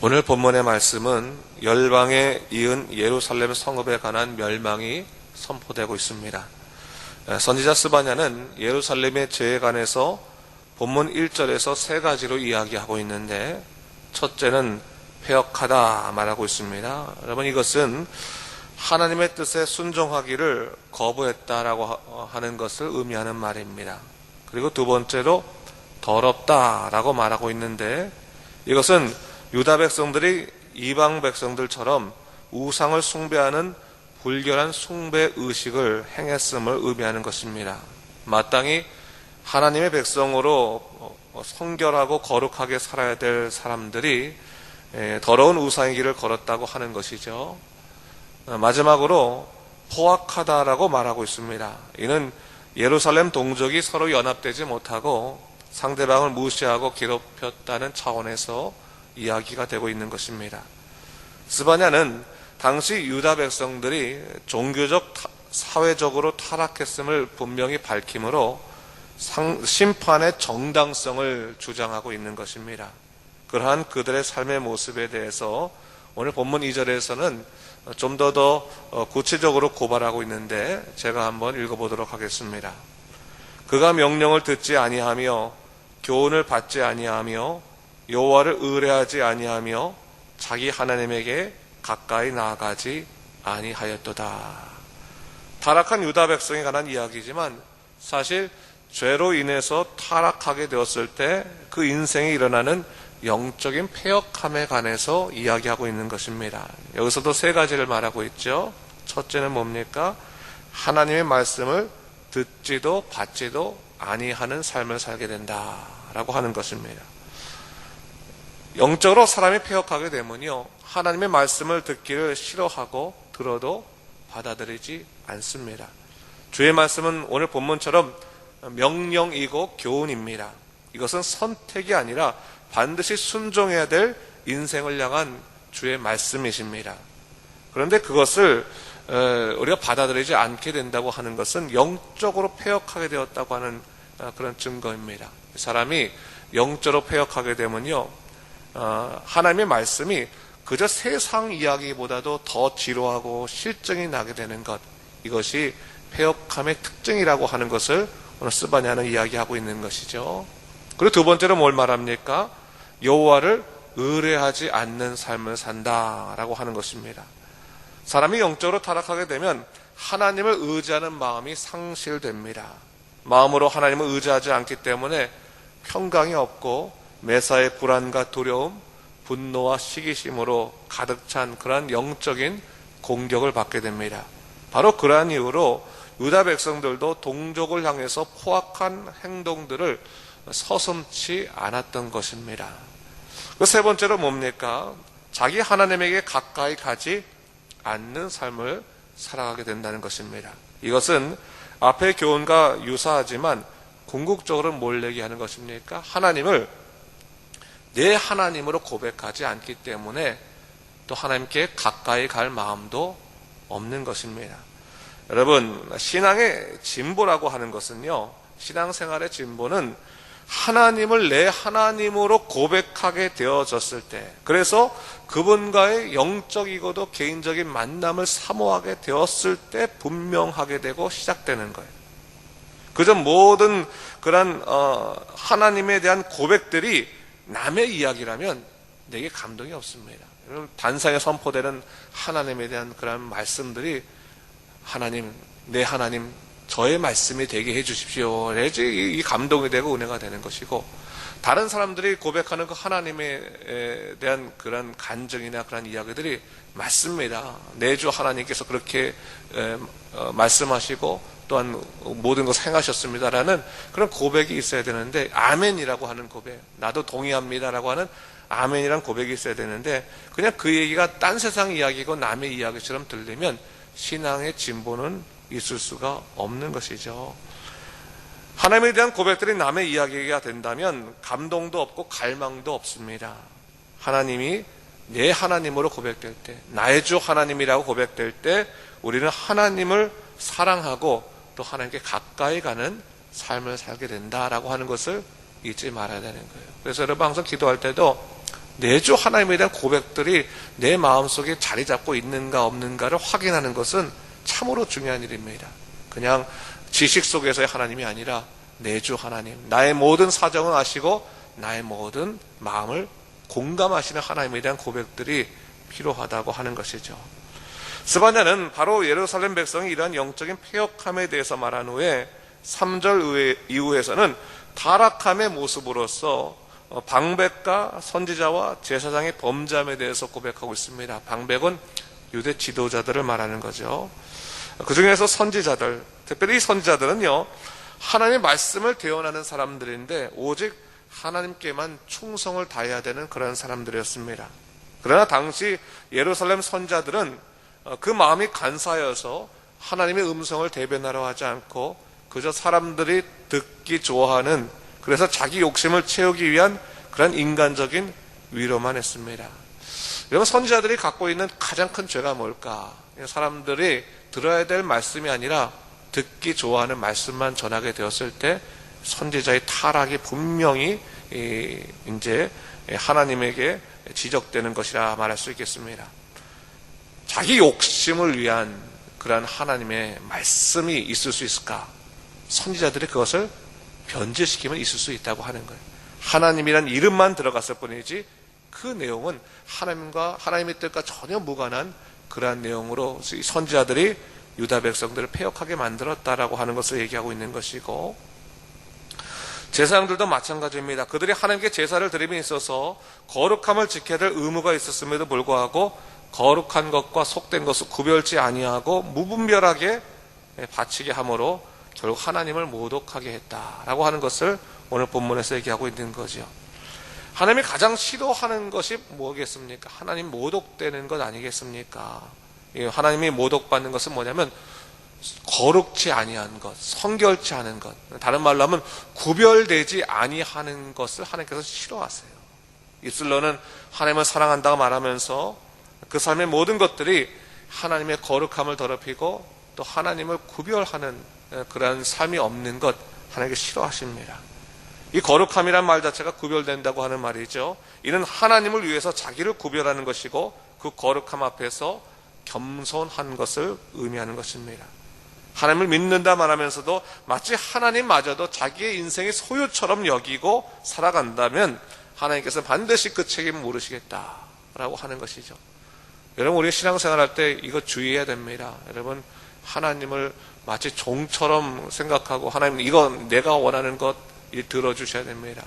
오늘 본문의 말씀은 열방에 이은 예루살렘 성읍에 관한 멸망이 선포되고 있습니다. 선지자 스바냐는 예루살렘의 죄에 관해서 본문 1절에서 세 가지로 이야기하고 있는데 첫째는 폐역하다 말하고 있습니다. 여러분 이것은 하나님의 뜻에 순종하기를 거부했다라고 하는 것을 의미하는 말입니다. 그리고 두 번째로 더럽다라고 말하고 있는데 이것은 유다 백성들이 이방 백성들처럼 우상을 숭배하는 불결한 숭배 의식을 행했음을 의미하는 것입니다. 마땅히 하나님의 백성으로 성결하고 거룩하게 살아야 될 사람들이 더러운 우상의 길을 걸었다고 하는 것이죠. 마지막으로 포악하다라고 말하고 있습니다. 이는 예루살렘 동족이 서로 연합되지 못하고 상대방을 무시하고 괴롭혔다는 차원에서 이야기가 되고 있는 것입니다. 스바냐는 당시 유다 백성들이 종교적 사회적으로 타락했음을 분명히 밝히므로 심판의 정당성을 주장하고 있는 것입니다. 그러한 그들의 삶의 모습에 대해서 오늘 본문 2절에서는 좀 더 더 구체적으로 고발하고 있는데 제가 한번 읽어보도록 하겠습니다. 그가 명령을 듣지 아니하며 교훈을 받지 아니하며 여호와를 의뢰하지 아니하며 자기 하나님에게 가까이 나아가지 아니하였도다. 타락한 유다 백성에 관한 이야기지만 사실 죄로 인해서 타락하게 되었을 때 그 인생에 일어나는 영적인 폐역함에 관해서 이야기하고 있는 것입니다. 여기서도 세 가지를 말하고 있죠. 첫째는 뭡니까? 하나님의 말씀을 듣지도 받지도 아니하는 삶을 살게 된다라고 하는 것입니다. 영적으로 사람이 폐역하게 되면요. 하나님의 말씀을 듣기를 싫어하고 들어도 받아들이지 않습니다. 주의 말씀은 오늘 본문처럼 명령이고 교훈입니다. 이것은 선택이 아니라 반드시 순종해야 될 인생을 향한 주의 말씀이십니다. 그런데 그것을 우리가 받아들이지 않게 된다고 하는 것은 영적으로 폐역하게 되었다고 하는 어, 그런 증거입니다. 사람이 영적으로 폐역하게 되면요, 어, 하나님의 말씀이 그저 세상 이야기보다도 더 지루하고 실증이 나게 되는 것, 이것이 폐역함의 특징이라고 하는 것을 오늘 스바냐는 이야기하고 있는 것이죠. 그리고 두 번째로 뭘 말합니까? 여호와를 의뢰하지 않는 삶을 산다라고 하는 것입니다. 사람이 영적으로 타락하게 되면 하나님을 의지하는 마음이 상실됩니다. 마음으로 하나님을 의지하지 않기 때문에 평강이 없고 매사의 불안과 두려움, 분노와 시기심으로 가득 찬 그러한 영적인 공격을 받게 됩니다. 바로 그러한 이유로 유다 백성들도 동족을 향해서 포악한 행동들을 서슴치 않았던 것입니다. 그 세 번째로 뭡니까? 자기 하나님에게 가까이 가지 않는 삶을 살아가게 된다는 것입니다. 이것은 앞의 교훈과 유사하지만 궁극적으로 뭘 얘기하는 것입니까? 하나님을 내 하나님으로 고백하지 않기 때문에 또 하나님께 가까이 갈 마음도 없는 것입니다. 여러분, 신앙의 진보라고 하는 것은요, 신앙생활의 진보는 하나님을 내 하나님으로 고백하게 되어졌을 때, 그래서 그분과의 영적이고도 개인적인 만남을 사모하게 되었을 때 분명하게 되고 시작되는 거예요. 그저 모든 그런 어, 하나님에 대한 고백들이 남의 이야기라면 내게 감동이 없습니다. 단상에 선포되는 하나님에 대한 그런 말씀들이 하나님, 내 하나님, 저의 말씀이 되게 해주십시오. 내지 이 감동이 되고 은혜가 되는 것이고 다른 사람들이 고백하는 그 하나님에 대한 그런 간증이나 그런 이야기들이 맞습니다. 내주 하나님께서 그렇게 어, 말씀하시고 또한 모든 것을 행하셨습니다라는 그런 고백이 있어야 되는데 아멘이라고 하는 고백, 나도 동의합니다라고 하는 아멘이란 고백이 있어야 되는데 그냥 그 얘기가 딴 세상 이야기고 남의 이야기처럼 들리면 신앙의 진보는 있을 수가 없는 것이죠. 하나님에 대한 고백들이 남의 이야기가 된다면 감동도 없고 갈망도 없습니다. 하나님이 내 하나님으로 고백될 때, 나의 주 하나님이라고 고백될 때 우리는 하나님을 사랑하고 또 하나님께 가까이 가는 삶을 살게 된다라고 하는 것을 잊지 말아야 되는 거예요. 그래서 여러분 항상 기도할 때도 내주 하나님에 대한 고백들이 내 마음속에 자리 잡고 있는가 없는가를 확인하는 것은 참으로 중요한 일입니다. 그냥 지식 속에서의 하나님이 아니라 내주 하나님, 나의 모든 사정을 아시고 나의 모든 마음을 공감하시는 하나님에 대한 고백들이 필요하다고 하는 것이죠. 스바냐는 바로 예루살렘 백성이 이러한 영적인 폐역함에 대해서 말한 후에 3절 이후에서는 타락함의 모습으로서 어, 방백과 선지자와 제사장의 범죄함에 대해서 고백하고 있습니다. 방백은 유대 지도자들을 말하는 거죠. 그 중에서 선지자들, 특별히 선지자들은요, 하나님의 말씀을 대언하는 사람들인데, 오직 하나님께만 충성을 다해야 되는 그런 사람들이었습니다. 그러나 당시 예루살렘 선자들은 어, 그 마음이 간사여서 하나님의 음성을 대변하려 하지 않고 그저 사람들이 듣기 좋아하는 그래서 자기 욕심을 채우기 위한 그런 인간적인 위로만 했습니다. 여러분 선지자들이 갖고 있는 가장 큰 죄가 뭘까? 사람들이 들어야 될 말씀이 아니라 듣기 좋아하는 말씀만 전하게 되었을 때 선지자의 타락이 분명히 이제 하나님에게 지적되는 것이라 말할 수 있겠습니다. 자기 욕심을 위한 그러한 하나님의 말씀이 있을 수 있을까? 선지자들이 그것을 변제시키면 있을 수 있다고 하는 거예요. 하나님이란 이름만 들어갔을 뿐이지 그 내용은 하나님과 하나님의 뜻과 전혀 무관한 그러한 내용으로 선지자들이 유다 백성들을 폐역하게 만들었다라고 하는 것을 얘기하고 있는 것이고 제사장들도 마찬가지입니다. 그들이 하나님께 제사를 드림에 있어서 거룩함을 지켜야 될 의무가 있었음에도 불구하고 거룩한 것과 속된 것을 구별치 아니하고 무분별하게 바치게 함으로 결국 하나님을 모독하게 했다라고 하는 것을 오늘 본문에서 얘기하고 있는 거죠. 하나님이 가장 싫어하는 것이 뭐겠습니까? 하나님 모독되는 것 아니겠습니까? 하나님이 모독받는 것은 뭐냐면 거룩치 아니한 것, 성결치 않은 것. 다른 말로 하면 구별되지 아니하는 것을 하나님께서 싫어하세요. 입술로는 하나님을 사랑한다고 말하면서 그 삶의 모든 것들이 하나님의 거룩함을 더럽히고 또 하나님을 구별하는 그러한 삶이 없는 것 하나님께 싫어하십니다. 이 거룩함이란 말 자체가 구별된다고 하는 말이죠. 이는 하나님을 위해서 자기를 구별하는 것이고 그 거룩함 앞에서 겸손한 것을 의미하는 것입니다. 하나님을 믿는다 말하면서도 마치 하나님마저도 자기의 인생의 소유처럼 여기고 살아간다면 하나님께서 반드시 그 책임을 물으시겠다라고 하는 것이죠. 여러분 우리가 신앙생활 할 때 이거 주의해야 됩니다. 여러분 하나님을 마치 종처럼 생각하고 하나님 이거 내가 원하는 것 들어주셔야 됩니다.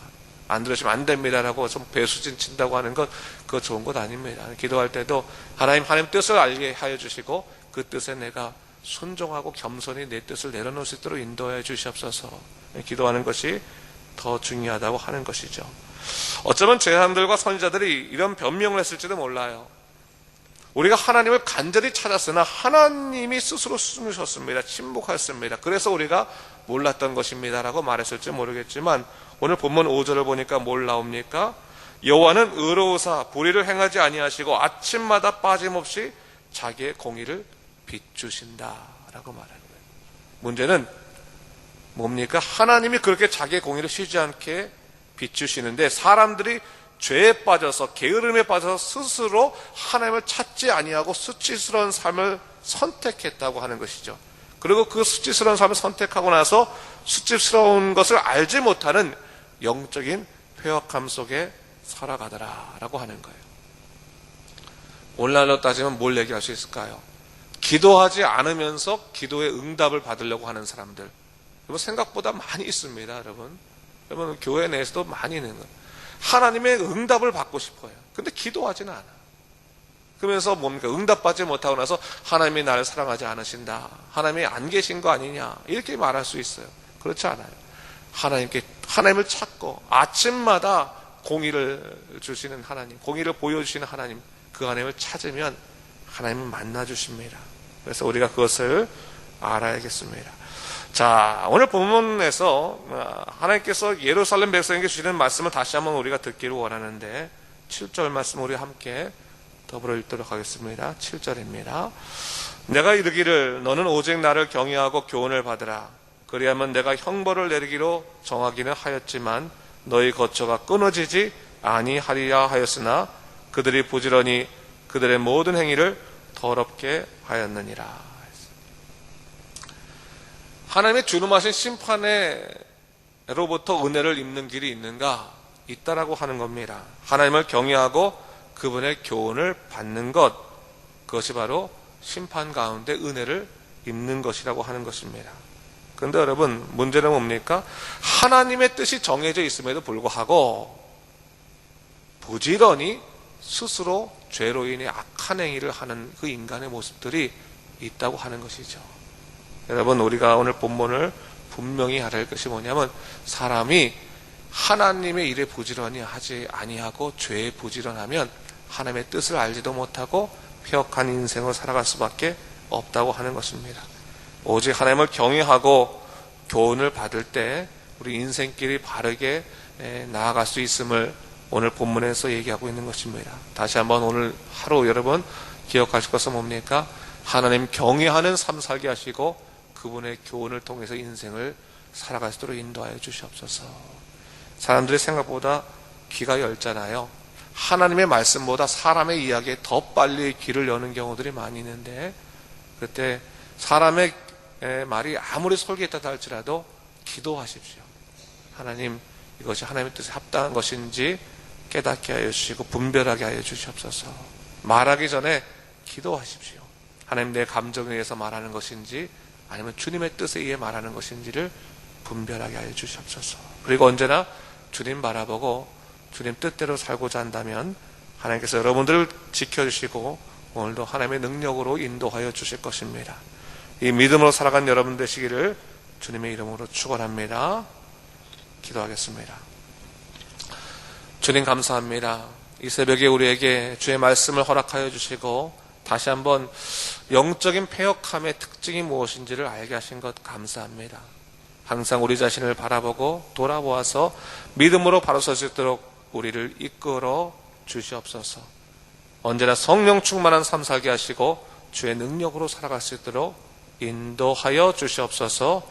안 들으시면 안 됩니다라고 좀 배수진 친다고 하는 것 그거 좋은 것 아닙니다. 기도할 때도 하나님 하나님 뜻을 알게 하여 주시고 그 뜻에 내가 순종하고 겸손히 내 뜻을 내려놓을 수 있도록 인도해 주시옵소서. 기도하는 것이 더 중요하다고 하는 것이죠. 어쩌면 제사장들과 선지자들이 이런 변명을 했을지도 몰라요. 우리가 하나님을 간절히 찾았으나 하나님이 스스로 숨으셨습니다. 침묵하셨습니다. 그래서 우리가 몰랐던 것입니다 라고 말했을지 모르겠지만 오늘 본문 5절을 보니까 뭘 나옵니까? 여호와는 의로우사 불의를 행하지 아니하시고 아침마다 빠짐없이 자기의 공의를 비추신다 라고 말하는 거예요. 문제는 뭡니까? 하나님이 그렇게 자기의 공의를 쉬지 않게 비추시는데 사람들이 죄에 빠져서 게으름에 빠져서 스스로 하나님을 찾지 아니하고 수치스러운 삶을 선택했다고 하는 것이죠. 그리고 그 수치스러운 삶을 선택하고 나서 수치스러운 것을 알지 못하는 영적인 폐역함 속에 살아가더라라고 하는 거예요. 오늘날로 따지면 뭘 얘기할 수 있을까요? 기도하지 않으면서 기도의 응답을 받으려고 하는 사람들. 여러분 생각보다 많이 있습니다, 여러분. 여러분 교회 내에서도 많이 있는 거예요. 하나님의 응답을 받고 싶어요. 근데 기도하지는 않아. 그러면서 뭡니까? 응답받지 못하고 나서 하나님이 나를 사랑하지 않으신다. 하나님이 안 계신 거 아니냐. 이렇게 말할 수 있어요. 그렇지 않아요. 하나님께, 하나님을 찾고 아침마다 공의를 주시는 하나님, 공의를 보여주시는 하나님, 그 하나님을 찾으면 하나님을 만나주십니다. 그래서 우리가 그것을 알아야겠습니다. 자, 오늘 본문에서 어, 하나님께서 예루살렘 백성에게 주시는 말씀을 다시 한번 우리가 듣기를 원하는데 7절 말씀 우리 함께 더불어 읽도록 하겠습니다. 7절입니다. 내가 이르기를 너는 오직 나를 경외하고 교훈을 받으라. 그리하면 내가 형벌을 내리기로 정하기는 하였지만 너희 거처가 끊어지지 아니하리라 하였으나 그들이 부지런히 그들의 모든 행위를 더럽게 하였느니라. 하나님의 주름하신 심판에로부터 은혜를 입는 길이 있는가? 있다라고 하는 겁니다. 하나님을 경외하고 그분의 교훈을 받는 것, 그것이 바로 심판 가운데 은혜를 입는 것이라고 하는 것입니다. 그런데 여러분, 문제는 뭡니까? 하나님의 뜻이 정해져 있음에도 불구하고 부지런히 스스로 죄로 인해 악한 행위를 하는 그 인간의 모습들이 있다고 하는 것이죠. 여러분, 우리가 오늘 본문을 분명히 알아야 할 것이 뭐냐면 사람이 하나님의 일에 부지런히 하지 아니하고 죄에 부지런하면 하나님의 뜻을 알지도 못하고 폐역한 인생을 살아갈 수밖에 없다고 하는 것입니다. 오직 하나님을 경외하고 교훈을 받을 때 우리 인생길이 바르게 나아갈 수 있음을 오늘 본문에서 얘기하고 있는 것입니다. 다시 한번 오늘 하루 여러분 기억하실 것은 뭡니까? 하나님 경외하는 삶 살게 하시고 그분의 교훈을 통해서 인생을 살아갈 수 있도록 인도하여 주시옵소서. 사람들이 생각보다 귀가 얇잖아요. 하나님의 말씀보다 사람의 이야기에 더 빨리 귀를 여는 경우들이 많이 있는데 그때 사람의 말이 아무리 설계했다 할지라도 기도하십시오. 하나님 이것이 하나님의 뜻에 합당한 것인지 깨닫게 하여 주시고 분별하게 하여 주시옵소서. 말하기 전에 기도하십시오. 하나님 내 감정에 의해서 말하는 것인지 아니면 주님의 뜻에 의해 말하는 것인지를 분별하게 하여 주시옵소서. 그리고 언제나 주님 바라보고 주님 뜻대로 살고자 한다면 하나님께서 여러분들을 지켜주시고 오늘도 하나님의 능력으로 인도하여 주실 것입니다. 이 믿음으로 살아간 여러분 되시기를 주님의 이름으로 축원합니다. 기도하겠습니다. 주님 감사합니다. 이 새벽에 우리에게 주의 말씀을 허락하여 주시고 다시 한번 영적인 폐역함의 특징이 무엇인지를 알게 하신 것 감사합니다. 항상 우리 자신을 바라보고 돌아보아서 믿음으로 바로 설 수 있도록 우리를 이끌어 주시옵소서. 언제나 성령 충만한 삶 살게 하시고 주의 능력으로 살아갈 수 있도록 인도하여 주시옵소서.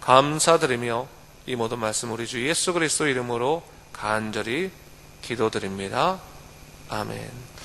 감사드리며 이 모든 말씀 우리 주 예수 그리스도 이름으로 간절히 기도드립니다. 아멘.